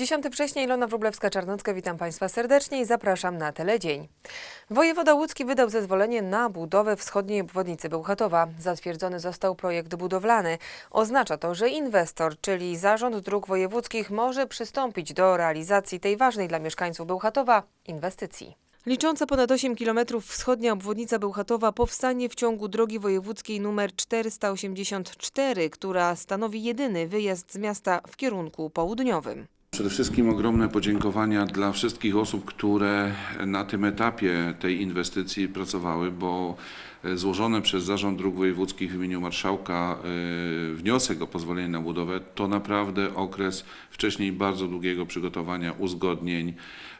10 września, Ilona Wróblewska-Czarnocka, witam Państwa serdecznie i zapraszam na Teledzień. Wojewoda łódzki wydał zezwolenie na budowę wschodniej obwodnicy Bełchatowa. Zatwierdzony został projekt budowlany. Oznacza to, że inwestor, czyli Zarząd Dróg Wojewódzkich może przystąpić do realizacji tej ważnej dla mieszkańców Bełchatowa inwestycji. Licząca ponad 8 km wschodnia obwodnica Bełchatowa powstanie w ciągu drogi wojewódzkiej nr 484, która stanowi jedyny wyjazd z miasta w kierunku południowym. Przede wszystkim ogromne podziękowania dla wszystkich osób, które na tym etapie tej inwestycji pracowały, bo złożony przez Zarząd Dróg Wojewódzkich w imieniu Marszałka e, wniosek o pozwolenie na budowę to naprawdę okres wcześniej bardzo długiego przygotowania, uzgodnień.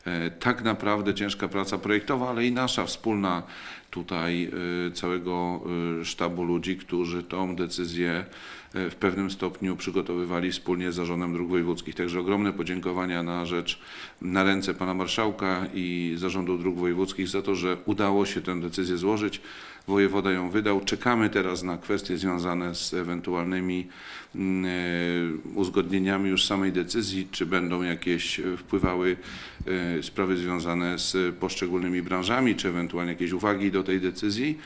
E, Tak naprawdę ciężka praca projektowa, ale i nasza wspólna tutaj e, całego e, sztabu ludzi, którzy tą decyzję e, w pewnym stopniu przygotowywali wspólnie z Zarządem Dróg Wojewódzkich. Także ogromne podziękowania na rzecz, na ręce Pana Marszałka i Zarządu Dróg Wojewódzkich za to, że udało się tę decyzję złożyć. Wojewoda ją wydał. Czekamy teraz na kwestie związane z ewentualnymi mm, e, uzgodnieniami już samej decyzji, czy będą jakieś wpływały e, sprawy związane z poszczególnymi branżami, czy ewentualnie jakieś uwagi do tej decyzji.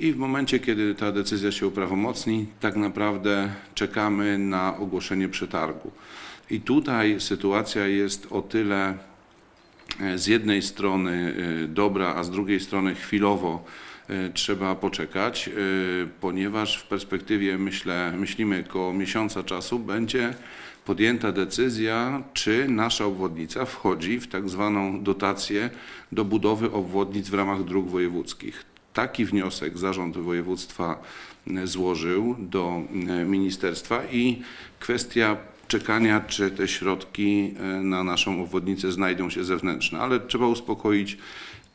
I w momencie, kiedy ta decyzja się uprawomocni, tak naprawdę czekamy na ogłoszenie przetargu. I tutaj sytuacja jest o tyle e, z jednej strony dobra, a z drugiej strony chwilowo trzeba poczekać, e, ponieważ w perspektywie myślę, myślimy koło miesiąca czasu będzie podjęta decyzja, czy nasza obwodnica wchodzi w tak zwaną dotację do budowy obwodnic w ramach dróg wojewódzkich. Taki wniosek zarząd województwa e, złożył do ministerstwa i kwestia czekania, czy te środki na naszą obwodnicę znajdą się zewnętrzne. Ale trzeba uspokoić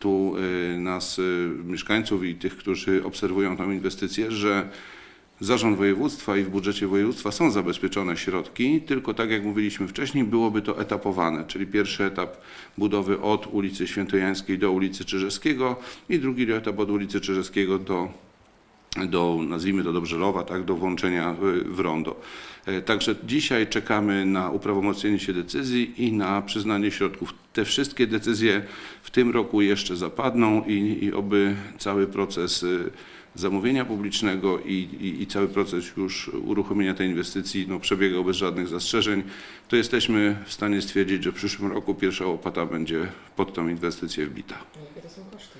tu e, nas, e, mieszkańców i tych, którzy obserwują tę inwestycję, że Zarząd województwa i w budżecie województwa są zabezpieczone środki, tylko tak jak mówiliśmy wcześniej, byłoby to etapowane, czyli pierwszy etap budowy od ulicy Świętojańskiej do ulicy Czyżewskiego i drugi etap od ulicy Czyżewskiego do do, nazwijmy to do Brzelowa, tak, do włączenia w rondo. E, Także dzisiaj czekamy na uprawomocnienie się decyzji i na przyznanie środków. Te wszystkie decyzje w tym roku jeszcze zapadną i, i oby cały proces y, zamówienia publicznego i, i, i cały proces już uruchomienia tej inwestycji no, przebiegał bez żadnych zastrzeżeń, to jesteśmy w stanie stwierdzić, że w przyszłym roku pierwsza łopata będzie pod tą inwestycję wbita. Jakie to są koszty?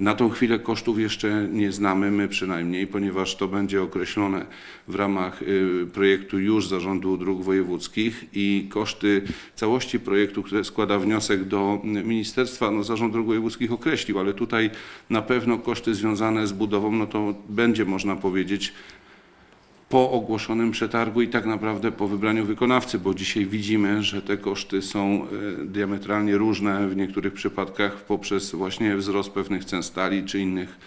Na tą chwilę kosztów jeszcze nie znamy, my przynajmniej, ponieważ to będzie określone w ramach y, projektu już Zarządu Dróg Wojewódzkich i koszty całości projektu, które składa wniosek do y, ministerstwa, no Zarząd Dróg Wojewódzkich określił, ale tutaj na pewno koszty związane z budową, no to będzie można powiedzieć po ogłoszonym przetargu i tak naprawdę po wybraniu wykonawcy, bo dzisiaj widzimy, że te koszty są e, diametralnie różne w niektórych przypadkach poprzez właśnie wzrost pewnych cen stali czy innych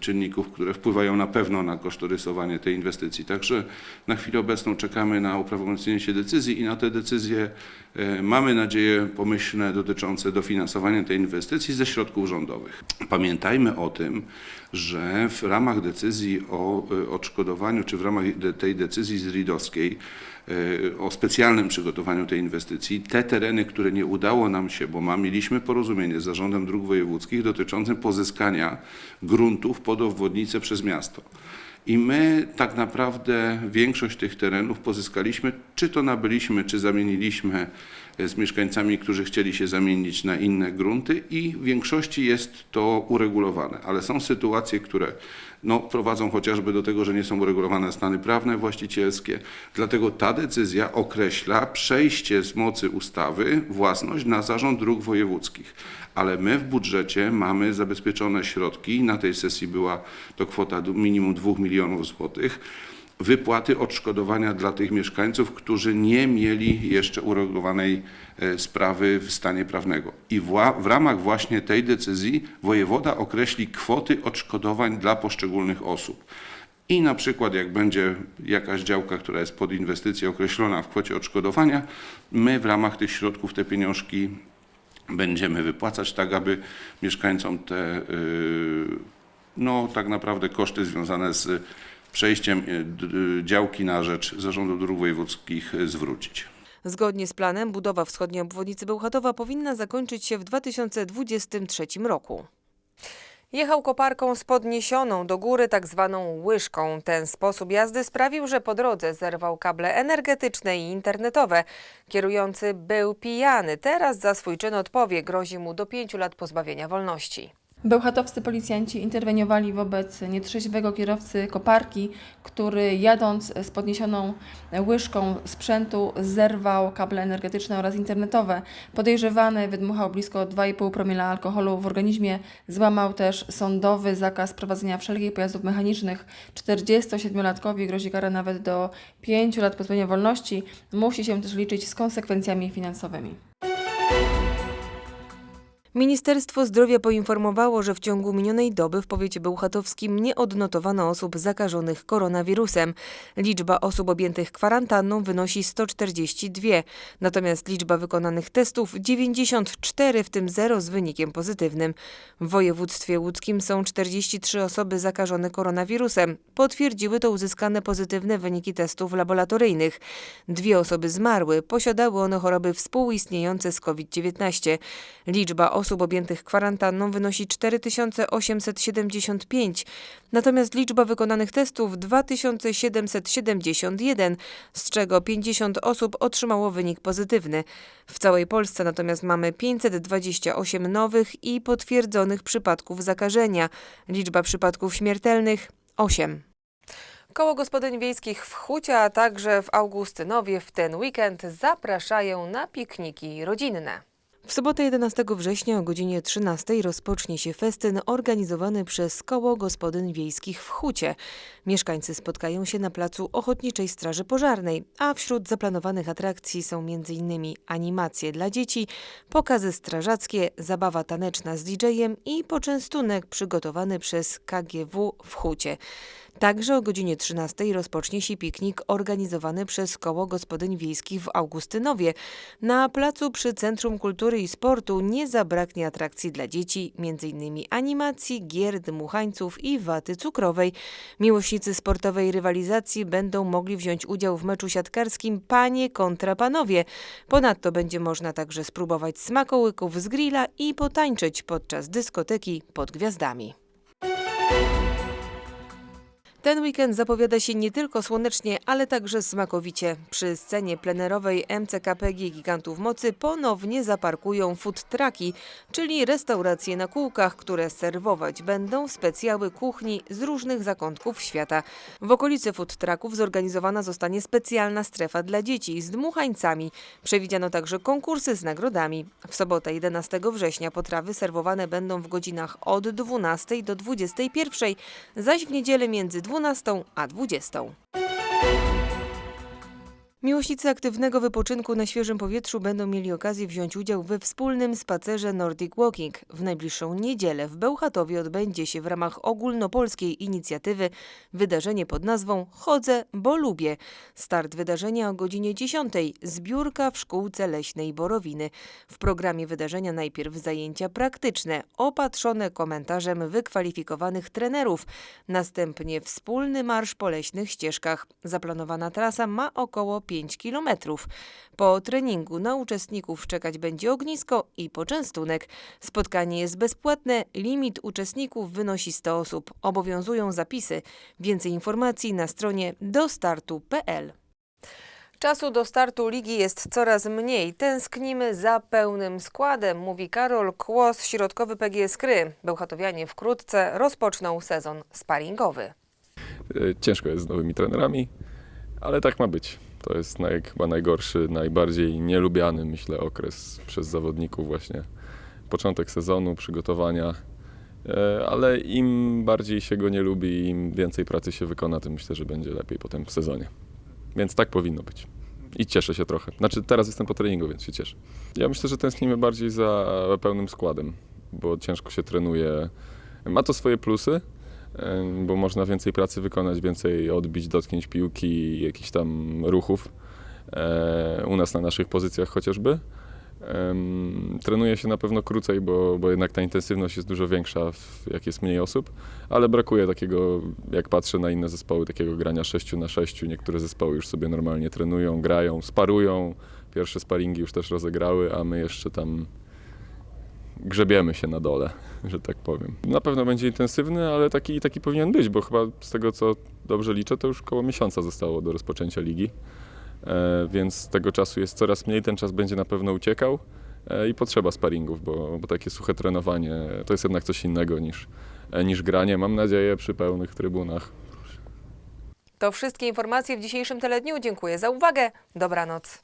czynników, które wpływają na pewno na kosztorysowanie tej inwestycji. Także na chwilę obecną czekamy na uprawomocnienie się decyzji i na te decyzje e, mamy nadzieję pomyślne dotyczące dofinansowania tej inwestycji ze środków rządowych. Pamiętajmy o tym, że w ramach decyzji o e, odszkodowaniu, czy w ramach tej decyzji z Ridowskiej o specjalnym przygotowaniu tej inwestycji, te tereny, które nie udało nam się, bo ma, mieliśmy porozumienie z Zarządem Dróg Wojewódzkich dotyczącym pozyskania gruntów pod obwodnicę przez miasto. I my tak naprawdę większość tych terenów pozyskaliśmy, czy to nabyliśmy, czy zamieniliśmy e, z mieszkańcami, którzy chcieli się zamienić na inne grunty i w większości jest to uregulowane. Ale są sytuacje, które no, prowadzą chociażby do tego, że nie są uregulowane stany prawne właścicielskie. Dlatego ta decyzja określa przejście z mocy ustawy własność na zarząd dróg wojewódzkich. Ale my w budżecie mamy zabezpieczone środki. Na tej sesji była to kwota minimum 2 milionów złotych wypłaty odszkodowania dla tych mieszkańców, którzy nie mieli jeszcze uregulowanej e, sprawy w stanie prawnego. I w ramach właśnie tej decyzji wojewoda określi kwoty odszkodowań dla poszczególnych osób. I na przykład jak będzie jakaś działka, która jest pod inwestycję określona w kwocie odszkodowania, my w ramach tych środków te pieniążki będziemy wypłacać tak, aby mieszkańcom te y, no tak naprawdę koszty związane z przejściem y, y, działki na rzecz Zarządu Dróg Wojewódzkich y, zwrócić. Zgodnie z planem budowa wschodniej obwodnicy Bełchatowa powinna zakończyć się w 2023 roku. Jechał koparką z podniesioną do góry tak zwaną łyżką. Ten sposób jazdy sprawił, że po drodze zerwał kable energetyczne i internetowe. Kierujący był pijany. Teraz za swój czyn odpowie. Grozi mu do pięciu lat pozbawienia wolności. Bełchatowscy policjanci interweniowali wobec nietrzeźwego kierowcy koparki, który jadąc z podniesioną łyżką sprzętu zerwał kable energetyczne oraz internetowe. Podejrzewany wydmuchał blisko 2,5 promila alkoholu w organizmie, złamał też sądowy zakaz prowadzenia wszelkich pojazdów mechanicznych. 47-latkowi grozi kara nawet do 5 lat pozbawienia wolności. Musi się też liczyć z konsekwencjami finansowymi. Ministerstwo Zdrowia poinformowało, że w ciągu minionej doby w powiecie bełchatowskim nie odnotowano osób zakażonych koronawirusem. Liczba osób objętych kwarantanną wynosi 142, natomiast liczba wykonanych testów 94, w tym 0 z wynikiem pozytywnym. W województwie łódzkim są 43 osoby zakażone koronawirusem. Potwierdziły to uzyskane pozytywne wyniki testów laboratoryjnych. Dwie osoby zmarły, posiadały one choroby współistniejące z COVID-19. Liczba osób objętych kwarantanną wynosi 4875, natomiast liczba wykonanych testów 2771, z czego 50 osób otrzymało wynik pozytywny. W całej Polsce natomiast mamy 528 nowych i potwierdzonych przypadków zakażenia. Liczba przypadków śmiertelnych 8. Koło Gospodyń Wiejskich w Hucie, a także w Augustynowie w ten weekend zapraszają na pikniki rodzinne. W sobotę 11 września o godzinie 13 rozpocznie się festyn organizowany przez Koło Gospodyń Wiejskich w Hucie. Mieszkańcy spotkają się na placu Ochotniczej Straży Pożarnej, a wśród zaplanowanych atrakcji są m.in. animacje dla dzieci, pokazy strażackie, zabawa taneczna z DJ-em i poczęstunek przygotowany przez KGW w Hucie. Także o godzinie 13 rozpocznie się piknik organizowany przez Koło Gospodyń Wiejskich w Augustynowie. Na placu przy Centrum Kultury i Sportu nie zabraknie atrakcji dla dzieci, m.in. animacji, gier, dmuchańców i waty cukrowej. Miłośnicy sportowej rywalizacji będą mogli wziąć udział w meczu siatkarskim Panie kontra Panowie. Ponadto będzie można także spróbować smakołyków z grilla i potańczyć podczas dyskoteki pod gwiazdami. Ten weekend zapowiada się nie tylko słonecznie, ale także smakowicie. Przy scenie plenerowej MCKPG Gigantów Mocy ponownie zaparkują food trucki, czyli restauracje na kółkach, które serwować będą specjały kuchni z różnych zakątków świata. W okolicy food trucków zorganizowana zostanie specjalna strefa dla dzieci z dmuchańcami. Przewidziano także konkursy z nagrodami. W sobotę 11 września potrawy serwowane będą w godzinach od 12 do 21, zaś w niedzielę między 12 a 20. Miłośnicy aktywnego wypoczynku na świeżym powietrzu będą mieli okazję wziąć udział we wspólnym spacerze Nordic Walking. W najbliższą niedzielę w Bełchatowie odbędzie się w ramach ogólnopolskiej inicjatywy wydarzenie pod nazwą Chodzę, bo lubię. Start wydarzenia o godzinie 10. Zbiórka w szkółce leśnej Borowiny. W programie wydarzenia najpierw zajęcia praktyczne, opatrzone komentarzem wykwalifikowanych trenerów. Następnie wspólny marsz po leśnych ścieżkach. Zaplanowana trasa ma około 5 kilometrów. Po treningu na uczestników czekać będzie ognisko i poczęstunek. Spotkanie jest bezpłatne, limit uczestników wynosi 100 osób. Obowiązują zapisy. Więcej informacji na stronie dostartu.pl. Czasu do startu ligi jest coraz mniej. Tęsknimy za pełnym składem, mówi Karol Kłos, środkowy PGS Kry. Bełchatowianie wkrótce rozpoczną sezon sparingowy. E, Ciężko jest z nowymi trenerami, ale tak ma być. To jest naj, chyba najgorszy, najbardziej nielubiany, myślę, okres przez zawodników właśnie. Początek sezonu, przygotowania, E, ale im bardziej się go nie lubi, im więcej pracy się wykona, tym myślę, że będzie lepiej potem w sezonie. Więc tak powinno być. I cieszę się trochę. Znaczy teraz jestem po treningu, więc się cieszę. Ja myślę, że tęsknimy bardziej za pełnym składem, bo ciężko się trenuje. Ma to swoje plusy, bo można więcej pracy wykonać, więcej odbić, dotknięć piłki, jakichś tam ruchów. E, u nas na naszych pozycjach chociażby. Trenuje się na pewno krócej, bo, bo jednak ta intensywność jest dużo większa, jak jest mniej osób, ale brakuje takiego, jak patrzę na inne zespoły, takiego grania 6 na 6. Niektóre zespoły już sobie normalnie trenują, grają, sparują, pierwsze sparingi już też rozegrały, a my jeszcze tam grzebiemy się na dole, że tak powiem. Na pewno będzie intensywny, ale taki, taki powinien być, bo chyba z tego co dobrze liczę, to już koło miesiąca zostało do rozpoczęcia ligi. E, więc tego czasu jest coraz mniej, ten czas będzie na pewno uciekał e, i potrzeba sparingów, bo, bo takie suche trenowanie to jest jednak coś innego niż, e, niż granie, mam nadzieję, przy pełnych trybunach. To wszystkie informacje w dzisiejszym teledniu. Dziękuję za uwagę. Dobranoc.